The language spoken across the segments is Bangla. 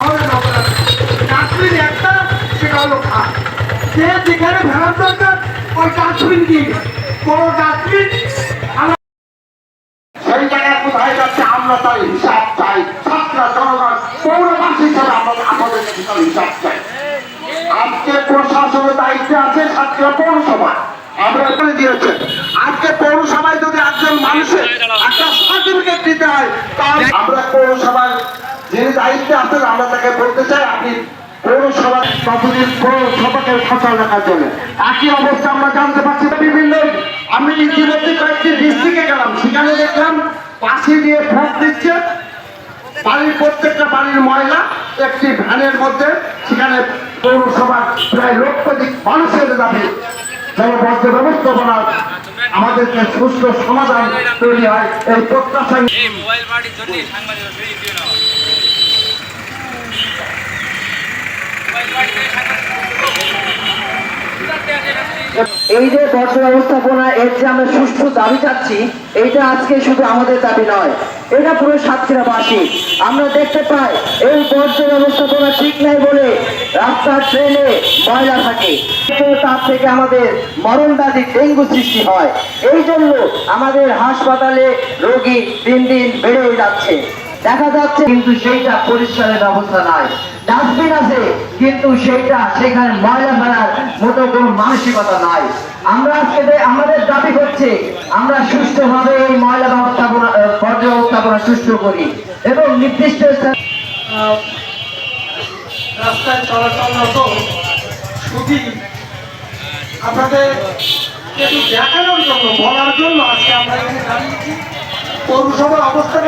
ডাস্টবিন একটা সেটা হলো খাট যে যেখানে ফেলার দরকার ওই ডাস্টবিন দিয়ে কোনো ডাস্টবিন সেই জায়গায় কোথায় যাচ্ছে আমরা তার হিসাব চাই। ছাত্র জনগণ পৌরবাসী হিসাবে আমরা আমাদের তার হিসাব চাই। আজকে প্রশাসনের দায়িত্বে আছে ছাত্র পৌরসভা। আমরা দিয়েছে আজকে পৌরসভায় যদি একজন মানুষের একটা সার্টিফিকেট দিতে হয় তাহলে আমরা পৌরসভার যিনি দায়িত্বে আছেন আমরা তাকে বলতে চাই, আপনি পৌরসভা ততদিন পৌরসভাকে রাখার জন্য। একই অবস্থা আমরা জানতে পারছি বিভিন্ন। আমি ইতিমধ্যে কয়েকটি ডিস্ট্রিক্টে গেলাম, সেখানে দেখলাম পাশে দিয়ে ভোট দিচ্ছে বাড়ির প্রত্যেকটা বাড়ির ময়লা, একটি ভ্যানের মধ্যে, সেখানে পৌরসভার প্রায় লক্ষাধিক মানুষের দাবি। যেন বর্জ্য সুস্থ সমাধান তৈরি হয়, এই প্রত্যাশা এই যে বর্জ্য ব্যবস্থাপনা এর যে আমরা সুষ্ঠু দাবি চাচ্ছি, এইটা আজকে শুধু আমাদের দাবি নয়, এটা পুরো সাতক্ষীরাবাসী। আমরা দেখতে পাই, এই বর্জ্য ব্যবস্থাপনা ঠিক নাই বলে রাস্তার ট্রেনে ময়লা থাকে। তার থেকে আমাদের মরণব্যাধি ডেঙ্গু সৃষ্টি হয়। এই জন্য আমাদের হাসপাতালে রোগী দিন দিন বেড়েই যাচ্ছে। দেখা যাচ্ছে কিন্তু সেইটা পরিষ্কারের ব্যবস্থা নাই। ডাস্টবিন আছে কিন্তু সেইটা সেখানে ময়লা ফেলার মতো কোনো মানসিকতা নাই। আমরা আজকে আমাদের দাবি হচ্ছে, আমরা সুষ্ঠুভাবে এই ময়লা ব্যবস্থাপনা বর্জ্য ব্যবস্থাপনা সুষ্ঠু করি এবং নির্দিষ্ট রাস্তায় চলাচলরত শুধু আপনাদের দেখানোর জন্য, বলার জন্য আজকে আমরা এখানে দাঁড়িয়েছি। পৌরসভার জানেন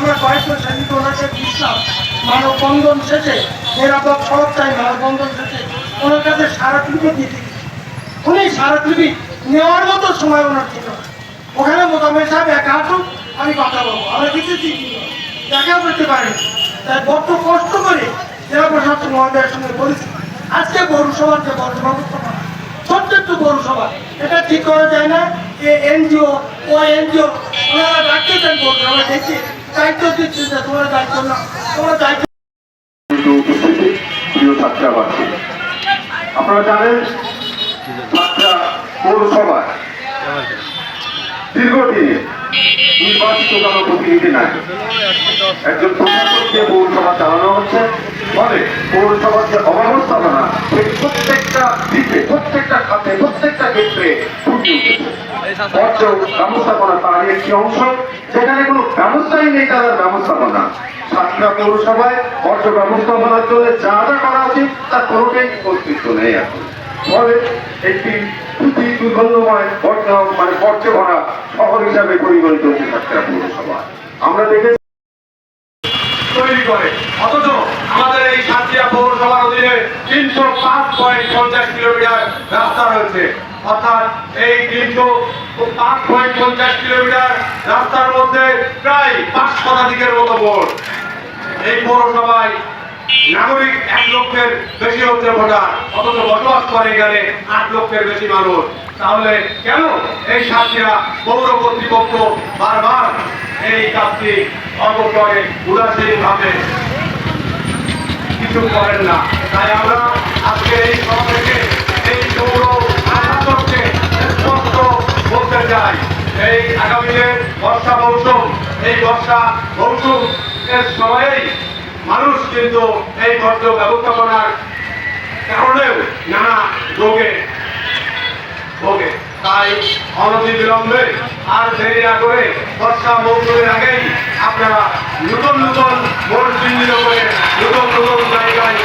আমরা কয়েকজন সেদিকে ওনাকে দিয়েছিলাম মানব বন্ধন শেষে, নিরাপদ সড়ক চাই মানব বন্ধন শেষে ওনার কাছে স্মারকলিপি দিয়ে উনি স্মারকলিপি নেওয়ার মতো সময় ওনার ছিল ওখানে মোতাবেক সাহেব একা আসুন আমি কথা বলব। আমরা দেখেছি দেখা করতে পারি তাই বড্ড কষ্ট করে জেলা প্রশাসন মহোদয়ের সঙ্গে বলেছি, আজকে পৌরসভার যে বর্জ্য ব্যবস্থাপনা প্রত্যেকটা পৌরসভা এটা ঠিক করা যায় না। যে এনজিও, ও এনজিও, ওনারা ডাকতে চান পৌরসভা দেখছি। দায়িত্ব পৌরসভা চালানো হচ্ছে, ফলে যে অব্যবস্থাপনা, সেই প্রত্যেকটা দিকে, প্রত্যেকটা খাতে, প্রত্যেকটা ক্ষেত্রে ফুটে উঠেছে। ব্যবস্থাপনা একটি অংশ। কোনো ব্যবস্থাই নেই তাদের ব্যবস্থাপনা। পৌরসভায় বর্জ্য যা যা করা উচিত, তার কোনোটাই অস্তিত্ব নেই এখন। ফলে একটি অতি দুর্গন্ধময় বর্জ্য মানে বর্জ্য ভরা শহর হিসাবে পরিগণিত হচ্ছে পৌরসভা। আমরা দেখেছি তৈরি করে অথচ আমাদের এই সাতক্ষীরা পৌরসভার অধীনে তিনশো পাঁচ পয়েন্ট পঞ্চাশ কিলোমিটার রাস্তা রয়েছে। অর্থাৎ এই তিনশো পাঁচ পয়েন্ট পঞ্চাশ কিলোমিটার রাস্তার মধ্যে প্রায় পাঁচ শতাধিকের মতো মোড় এই পৌরসভায় নাগরিক এক লক্ষের বেশি হচ্ছে ভোটার, অথচ বসবাস করে আট লক্ষের বেশি মানুষ। তাহলে কেন এই সাতক্ষীরা পৌর কর্তৃপক্ষ বারবার এই কাজটি অবকরে উদাসীন ভাবে কিছু করেন না। তাই আমরা আজকে এই থেকে এই পৌর প্রশাসককে স্পষ্ট বলতে চাই। এই আগামীতে বর্ষা মৌসুম, এই বর্ষা মৌসুম এর সময়েই মানুষ কিন্তু এই বর্জ্য ব্যবস্থাপনার কারণেও নানা রোগে ভোগে। তাই অনতি বিলম্বে আর দেরি না করে বর্ষা মৌসুমের আগেই আপনারা নতুন নতুন ভোট চিহ্নিত করে নতুন নতুন জায়গায়